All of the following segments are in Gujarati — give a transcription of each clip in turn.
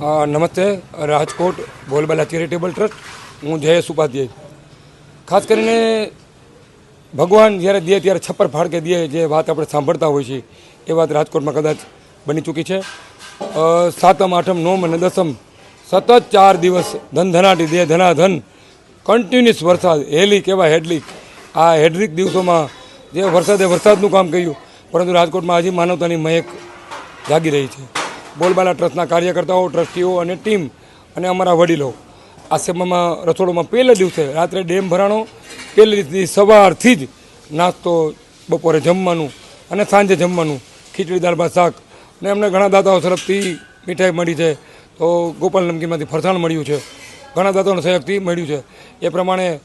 નમસ્તે, રાજકોટ બોલબાલા ચેરિટેબલ ટ્રસ્ટ. હું જયેશ ઉપાધ્યાય ખાસ કરીને ભગવાન જ્યારે દે ત્યારે છપ્પર ફાળકે દે જે વાત આપણે સાંભળતા હોઈએ છીએ એ વાત રાજકોટમાં કદાચ બની ચૂકી છે. સાતમ, આઠમ, નોમ અને દસમ સતત ચાર દિવસ ધન ધનાટી દે ધનાધન કન્ટિન્યુઅસ વરસાદ, હેલી કેવા હેડલિક. આ હેડલિક દિવસોમાં જે વરસાદે વરસાદનું કામ કર્યું, પરંતુ રાજકોટમાં હજી માનવતાની મહેક જાગી રહી છે. બોલબાલા ટ્રસ્ટના કાર્યકર્તાઓ, ટ્રસ્ટીઓ અને ટીમ અને અમારા વડીલો. આ સેવામાં રસોડોમાં પહેલા દિવસે રાત્રે ડેમ ભરાણો, પહેલી દિવસથી સવારથી જ નાસ્તો, બપોરે જમવાનું અને સાંજે જમવાનું, ખીચડી, દાળ, ભાત, શાક અને અમને ઘણા દાતાઓ તરફથી મીઠાઈ મળી છે. તો ગોપાલ નમકીનમાંથી ફરસાણ મળ્યું છે. ઘણા દાતાઓના સહયોગથી મળ્યું છે. એ પ્રમાણે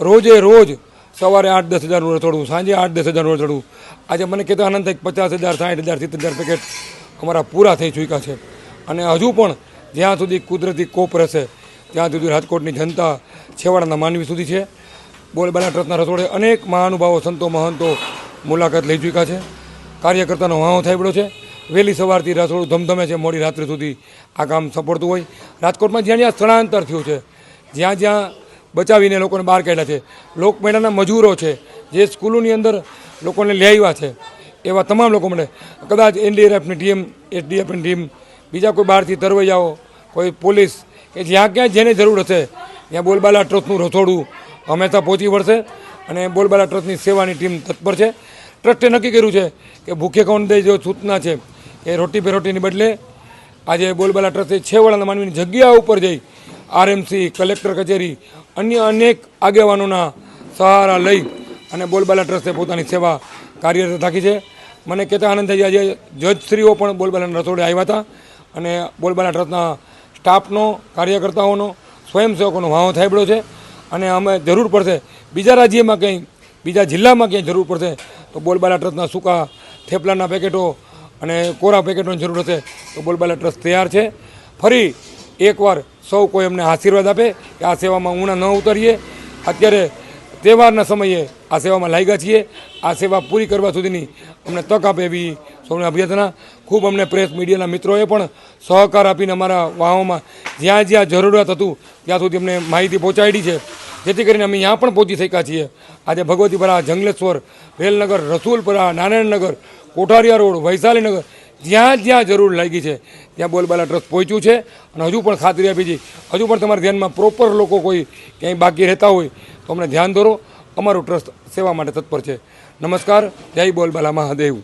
રોજે રોજ સવારે આઠ દસ હજારનું રસોડું, સાંજે આઠ દસ હજારનું રસોડું. આજે મને કહેતો આનંદ થાય પચાસ હજાર, સાઠ હજાર, સિત્તેર હજાર પેકેટ અમારા પૂરા થઈ ચૂક્યા છે. અને હજુ પણ જ્યાં સુધી કુદરતી કોપ રહેશે, ત્યાં સુધી રાજકોટની જનતા છેવાડાના માનવી સુધી છે. બોલબાલા ટ્રસ્ટના રસોડે અનેક મહાનુભાવો, સંતો, મહંતો મુલાકાત લઈ ચૂક્યા છે. કાર્યકર્તાનો વાહો થાય પડ્યો છે. વહેલી સવારથી રસોડું ધમધમે છે. મોડી રાત્રે સુધી આ કામ સપોર્ટતું હોય. રાજકોટમાં જ્યાં જ્યાં સ્થળાંતર થયું છે, જ્યાં જ્યાં બચાવીને લોકોને બહાર કાઢ્યા છે, લોકમેળાના મજૂરો છે, જે સ્કૂલોની અંદર લોકોને લઈ આવ્યા છે એવા તમામ લોકો મળે. કદાચ એનડીઆરએફની ટીમ, એસડીએફની ટીમ, બીજા કોઈ બહારથી તરવૈયાઓ, કોઈ પોલીસ, કે જ્યાં ક્યાં જેને જરૂર હશે, ત્યાં બોલબાલા ટ્રસ્ટનું રસોડું હંમેશા પહોંચી વળશે અને બોલબાલા ટ્રસ્ટની સેવાની ટીમ તત્પર છે. ટ્રસ્ટે નક્કી કર્યું છે કે ભૂખે કોણ દે, જો સૂચના છે, એ રોટી પેરોટીની બદલે આજે બોલબાલા ટ્રસ્ટે છેવાડાના માનવીની જગ્યા ઉપર જઈ આરએમસી, કલેક્ટર કચેરી, અન્ય અનેક આગેવાનોના સહારા લઈ અને બોલબાલા ટ્રસ્ટે પોતાની સેવા કાર્યરત રાખી છે. મને કહેતા આનંદ થઈ આજે જજશ્રીઓ પણ બોલબાલાના રસોડે આવ્યા હતા અને બોલબાલા ટ્રસ્ટના સ્ટાફનો, કાર્યકર્તાઓનો, સ્વયંસેવકોનો વાહો થાય છે અને અમે જરૂર પડશે બીજા રાજ્યમાં કંઈ, બીજા જિલ્લામાં ક્યાંય જરૂર પડશે તો બોલબાલા ટ્રસ્ટના સૂકા થેપલાના પેકેટો અને કોરા પેકેટોની જરૂર હશે તો બોલબાલા ટ્રસ્ટ તૈયાર છે. ફરી એકવાર સૌ કોઈ અમને આશીર્વાદ આપે કે આ સેવામાં ઊણા ન ઉતરીએ. અત્યારે તહેવારના સમયે આ સેવામાં લાગ્યા છીએ. આ સેવા પૂરી કરવા સુધીની અમને તક આપે એવી સૌને અભ્યર્થના ખૂબ અમને પ્રેસ મીડિયાના મિત્રોએ પણ સહકાર આપીને અમારા વાહોમાં જ્યાં જ્યાં જરૂરિયાત હતું ત્યાં સુધી અમને માહિતી પહોંચાડી છે. જેથી કરીને અમે ત્યાં પણ પહોંચી શક્યા છીએ. આજે ભગવતીપરા જંગલેશ્વર વેલનગર રસુલપરા, નારાયણનગર, કોઠારિયા રોડ, વૈશાલીનગર જ્યાં જ્યાં જરૂર લાગી છે, ત્યાં બોલબાલા ટ્રસ્ટ પહોંચ્યું છે અને હજુ પણ ખાતરી આપી છે. હજુ પણ તમારા ધ્યાનમાં પ્રોપર લોકો કોઈ ક્યાંય બાકી રહેતા હોય, તો અમને ધ્યાન દોરો અમારું ટ્રસ્ટ સેવા માટે તત્પર છે. નમસ્કાર. જય બોલબાલા મહાદેવ.